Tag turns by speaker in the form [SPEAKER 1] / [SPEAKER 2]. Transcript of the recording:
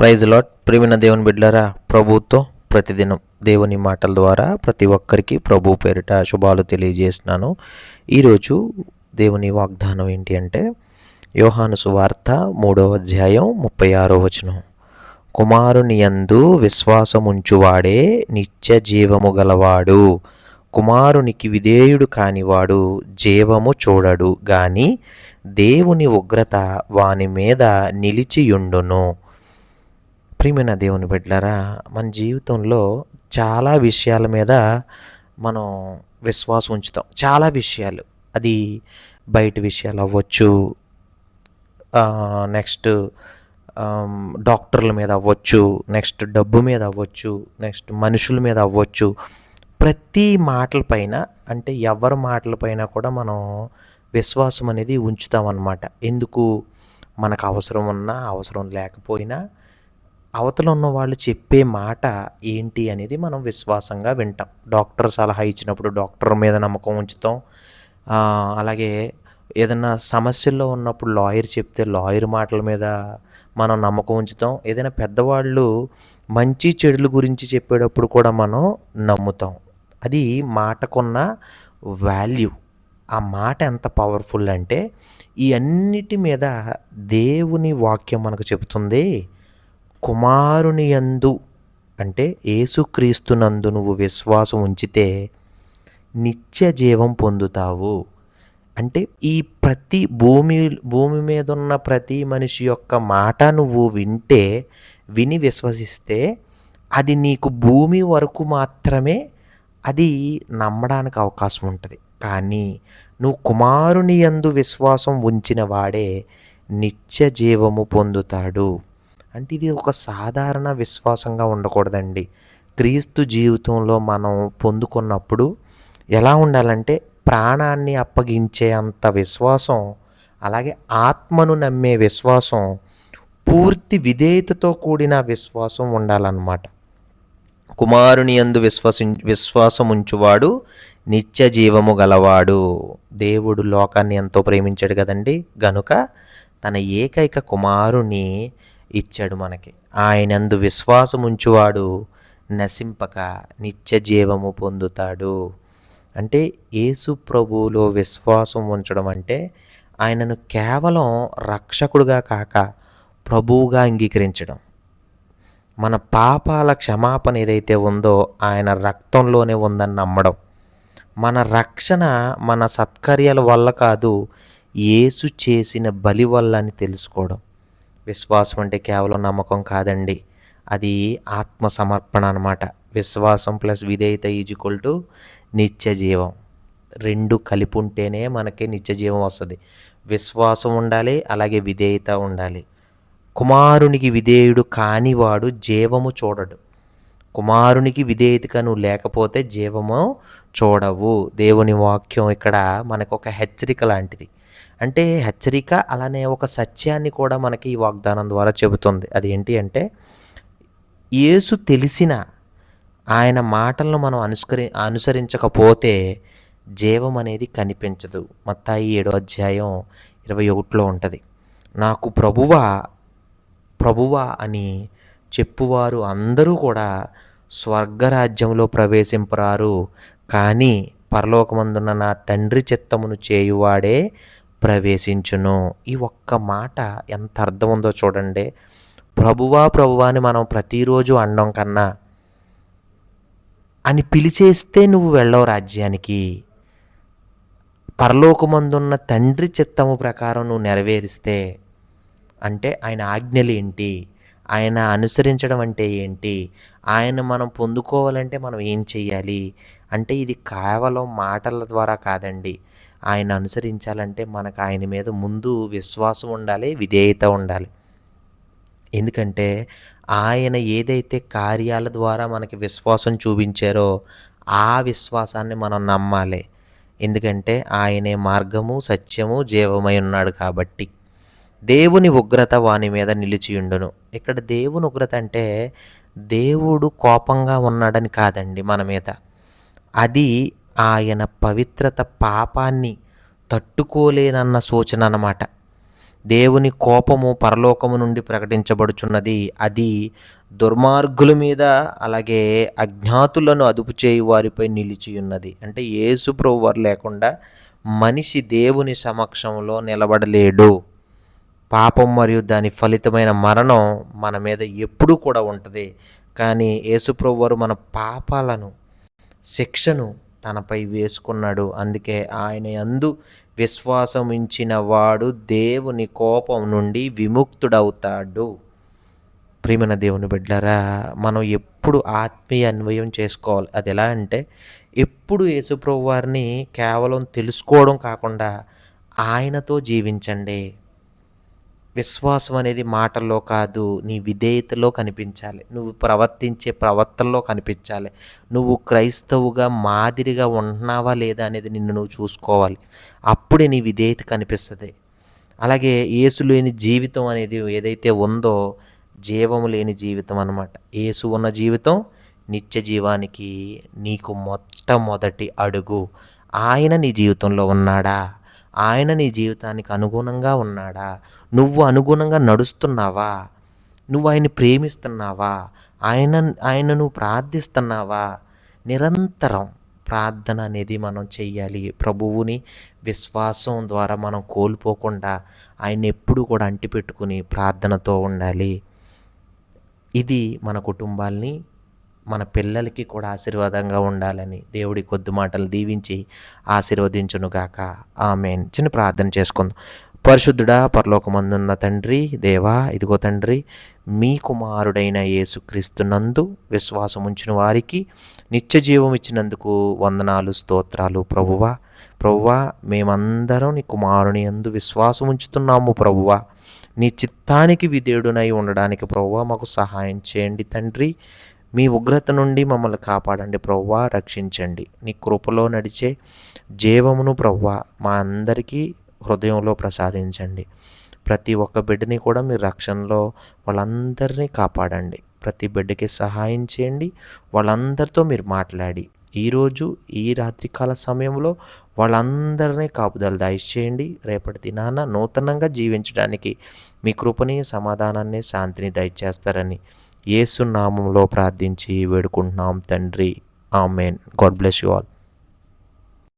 [SPEAKER 1] Praise lot ప్రేమిన దేవుని బిడ్లరా ప్రభుతో ప్రతిదినం దేవుని మాటల ద్వారా ప్రతి ఒక్కరికి ప్రభు పేరిట శుభాలు తెలియజేస్తున్నాను. ఈరోజు దేవుని వాగ్దానం ఏంటి అంటే యోహాను సువార్త మూడవ అధ్యాయం ముప్పై ఆరో వచనం. కుమారుని యందు విశ్వాసముంచువాడే నిత్య జీవము గలవాడు. కుమారునికి విధేయుడు కానివాడు జీవము చూడడు. గాని దేవుని ఉగ్రత వాని మీద నిలిచియుండును. ప్రియమైన దేవుని బిడ్డలారా మన జీవితంలో చాలా విషయాల మీద మనం విశ్వాసం ఉంచుతాం. చాలా విషయాలు. అది బయట విషయాలు అవ్వచ్చు నెక్స్ట్ డాక్టర్ల మీద అవ్వచ్చు నెక్స్ట్ డబ్బు మీద అవ్వచ్చు నెక్స్ట్ మనుషుల మీద అవ్వచ్చు. ప్రతి మాటలపైన అంటే ఎవరి మాటలపైన కూడా మనం విశ్వాసం అనేది ఉంచుతామన్నమాట. ఎందుకు? మనకు అవసరం ఉన్నా అవసరం లేకపోయినా అవతల ఉన్న వాళ్ళు చెప్పే మాట ఏంటి అనేది మనం విశ్వాసంగా వింటాం. డాక్టర్ సలహా ఇచ్చినప్పుడు డాక్టర్ మీద నమ్మకం ఉంచుతాం. అలాగే ఏదైనా సమస్యల్లో ఉన్నప్పుడు లాయర్ చెప్తే లాయర్ మాటల మీద మనం నమ్మకం ఉంచుతాం. ఏదైనా పెద్దవాళ్ళు మంచి చెడుల గురించి చెప్పేటప్పుడు కూడా మనం నమ్ముతాం. అది మాటకున్న వాల్యూ. ఆ మాట ఎంత పవర్ఫుల్ అంటే ఈ అన్నిటి మీద దేవుని వాక్యం మనకు చెబుతుంది. కుమారుని యందు అంటే యేసుక్రీస్తునందు నువ్వు విశ్వాసం ఉంచితే నిత్య జీవం పొందుతావు. అంటే ఈ ప్రతి భూమి భూమి మీద ఉన్న ప్రతి మనిషి యొక్క మాట నువ్వు వింటే విని విశ్వసిస్తే అది నీకు భూమి వరకు మాత్రమే అది నమ్మడానికి అవకాశం ఉంటుంది. కానీ నువ్వు కుమారుని యందు విశ్వాసం ఉంచిన వాడే నిత్య జీవము పొందుతాడు. అంటే ఇది ఒక సాధారణ విశ్వాసంగా ఉండకూడదండి. క్రీస్తు జీవితంలో మనం పొందుకున్నప్పుడు ఎలా ఉండాలంటే ప్రాణాన్ని అప్పగించే అంత విశ్వాసం అలాగే ఆత్మను నమ్మే విశ్వాసం పూర్తి విధేయతతో కూడిన విశ్వాసం ఉండాలన్నమాట. కుమారుని యందు విశ్వసి విశ్వాసముంచువాడు నిత్య జీవము గలవాడు. దేవుడు లోకాన్ని ఎంతో ప్రేమించాడు కదండి. గనుక తన ఏకైక కుమారుని ఇచ్చాడు మనకి. ఆయనందు విశ్వాసముంచువాడు నశింపక నిత్య జీవము పొందుతాడు. అంటే యేసు ప్రభువులో విశ్వాసం ఉంచడం అంటే ఆయనను కేవలం రక్షకుడుగా కాక ప్రభువుగా అంగీకరించడం. మన పాపాల క్షమాపణ ఏదైతే ఉందో ఆయన రక్తంలోనే ఉందని నమ్మడం. మన రక్షణ మన సత్కర్యాల వల్ల కాదు యేసు చేసిన బలి వల్ల అని తెలుసుకోవడం. విశ్వాసం అంటే కేవలం నమ్మకం కాదండి. అది ఆత్మ సమర్పణ అనమాట విశ్వాసం ప్లస్ విధేయత ఈజ్వల్ టు నిత్య జీవం. రెండు కలిపి ఉంటేనే మనకి నిత్య జీవం వస్తుంది. విశ్వాసం ఉండాలి అలాగే విధేయత ఉండాలి. కుమారునికి విధేయుడు కానివాడు జీవము చూడడు. కుమారునికి విధేయతగా నువ్వు లేకపోతే జీవము చూడవు. దేవుని వాక్యం ఇక్కడ మనకు ఒక హెచ్చరిక లాంటిది. అంటే హెచ్చరిక అలానే ఒక సత్యాన్ని కూడా మనకి ఈ వాగ్దానం ద్వారా చెబుతుంది. అది ఏంటి అంటే యేసు తెలిసిన ఆయన మాటలను మనం అనుసరి అనుసరించకపోతే జీవం అనేది కనిపించదు. మత్తాయి ఏడో అధ్యాయం ఇరవై ఒకటిలో ఉంటుంది. నాకు ప్రభువా ప్రభువా అని చెప్పువారు అందరూ కూడా స్వర్గరాజ్యంలో ప్రవేశింపరారు. కానీ పరలోకమందున్న నా తండ్రి చిత్తమును చేయువాడే ప్రవేశించును. ఈ ఒక్క మాట ఎంత అర్థం ఉందో చూడండి. ప్రభువా ప్రభువా అని మనం ప్రతిరోజు అనడం కన్నా అని పిలిచేస్తే నువ్వు వెళ్ళవు రాజ్యానికి. పరలోకమందున్న తండ్రి చిత్తము ప్రకారం నువ్వు నెరవేరిస్తే అంటే ఆయన ఆజ్ఞలు ఏంటి? ఆయన అనుసరించడం అంటే ఏంటి? ఆయన మనం పొందుకోవాలంటే మనం ఏం చెయ్యాలి? అంటే ఇది కేవలం మాటల ద్వారా కాదండి. ఆయన అనుసరించాలంటే మనకు ఆయన మీద ముందు విశ్వాసం ఉండాలి విధేయత ఉండాలి. ఎందుకంటే ఆయన ఏదైతే కార్యాల ద్వారా మనకి విశ్వాసం చూపించారో ఆ విశ్వాసాన్ని మనం నమ్మాలి. ఎందుకంటే ఆయనే మార్గము సత్యము జీవమై ఉన్నాడు కాబట్టి. దేవుని ఉగ్రత వాని మీద నిలిచియుండును ఇక్కడ దేవుని ఉగ్రత అంటే దేవుడు కోపంగా ఉన్నాడని కాదండి మన మీద. అది ఆయన పవిత్రత పాపాన్ని తట్టుకోలేనన్న సూచన అన్నమాట. దేవుని కోపము పరలోకము నుండి ప్రకటించబడుచున్నది. అది దుర్మార్గుల మీద అలాగే అజ్ఞాతులను అదుపు చేయు వారిపై నిలిచి ఉన్నది. అంటే యేసు వారు లేకుండా మనిషి దేవుని సమక్షంలో నిలబడలేడు. పాపం మరియు దాని ఫలితమైన మరణం మన మీద ఎప్పుడూ కూడా ఉంటుంది. కానీ యేసుప్రభు వారు మన పాపాలను శిక్షను తనపై వేసుకున్నాడు. అందుకే ఆయన అందు విశ్వాసమించిన వాడు దేవుని కోపం నుండి విముక్తుడవుతాడు. ప్రియమైన దేవుని బిడ్డరా మనం ఎప్పుడు ఆత్మీయ అన్వయం చేసుకోవాలి. అది ఎలా అంటే ఎప్పుడు యేసుప్రభు వారిని కేవలం తెలుసుకోవడం కాకుండా ఆయనతో జీవించండి. విశ్వాసం అనేది మాటల్లో కాదు నీ విధేయతలో కనిపించాలి. నువ్వు ప్రవర్తించే ప్రవర్తనలో కనిపించాలి. నువ్వు క్రైస్తవుగా మాదిరిగా ఉంటున్నావా లేదా అనేది నిన్ను నువ్వు చూసుకోవాలి. అప్పుడే నీ విధేయత కనిపిస్తుంది. అలాగే ఏసు లేని జీవితం అనేది ఏదైతే ఉందో జీవము లేని జీవితం అనమాట ఏసు ఉన్న జీవితం నిత్య జీవానికి నీకు మొట్టమొదటి అడుగు. ఆయన నీ జీవితంలో ఉన్నాడా? ఆయన నీ జీవితానికి అనుగుణంగా ఉన్నాడా? నువ్వు అనుగుణంగా నడుస్తున్నావా? నువ్వు ఆయన ప్రేమిస్తున్నావా? ఆయన ఆయన నువ్వు ప్రార్థిస్తున్నావా? నిరంతరం ప్రార్థన అనేది మనం చెయ్యాలి. ప్రభువుని విశ్వాసం ద్వారా మనం కోల్పోకుండా ఆయన ఎప్పుడు కూడా అంటిపెట్టుకుని ప్రార్థనతో ఉండాలి. ఇది మన కుటుంబాల్ని మన పిల్లలకి కూడా ఆశీర్వాదంగా ఉండాలని దేవుడి కొద్ది మాటలు దీవించి ఆశీర్వదించునుగాక. ఆమెన్. చిన్న ప్రార్థన చేసుకుందాం. పరిశుద్ధుడా పరలోకమందున్న తండ్రి దేవా ఇదిగో తండ్రి మీ కుమారుడైన యేసుక్రీస్తునందు విశ్వాసం ఉంచిన వారికి నిత్య జీవం ఇచ్చినందుకు వందనాలు స్తోత్రాలు. ప్రభువా ప్రభువా మేమందరం నీ కుమారుని అందు విశ్వాసం ఉంచుతున్నాము ప్రభువా. నీ చిత్తానికి విధేయుడునై ఉండడానికి ప్రభువా మాకు సహాయం చేయండి తండ్రి. మీ ఉగ్రత నుండి మమ్మల్ని కాపాడండి ప్రవ్వా రక్షించండి. నీ కృపలో నడిచే జీవమును ప్రవ్వా మా అందరికీ హృదయంలో ప్రసాదించండి. ప్రతి ఒక్క బిడ్డని కూడా మీరు రక్షణలో వాళ్ళందరినీ కాపాడండి. ప్రతి బిడ్డకి సహాయం చేయండి. వాళ్ళందరితో మీరు మాట్లాడి. ఈరోజు ఈ రాత్రికాల సమయంలో వాళ్ళందరినీ కాపుదలు దయచేయండి. రేపటి దినాన నూతనంగా జీవించడానికి మీ కృపని సమాధానాన్ని శాంతిని దయచేస్తారని ఏసునామంలో ప్రార్థించి వేడుకుంటున్నాం తండ్రి. Amen. God bless you all.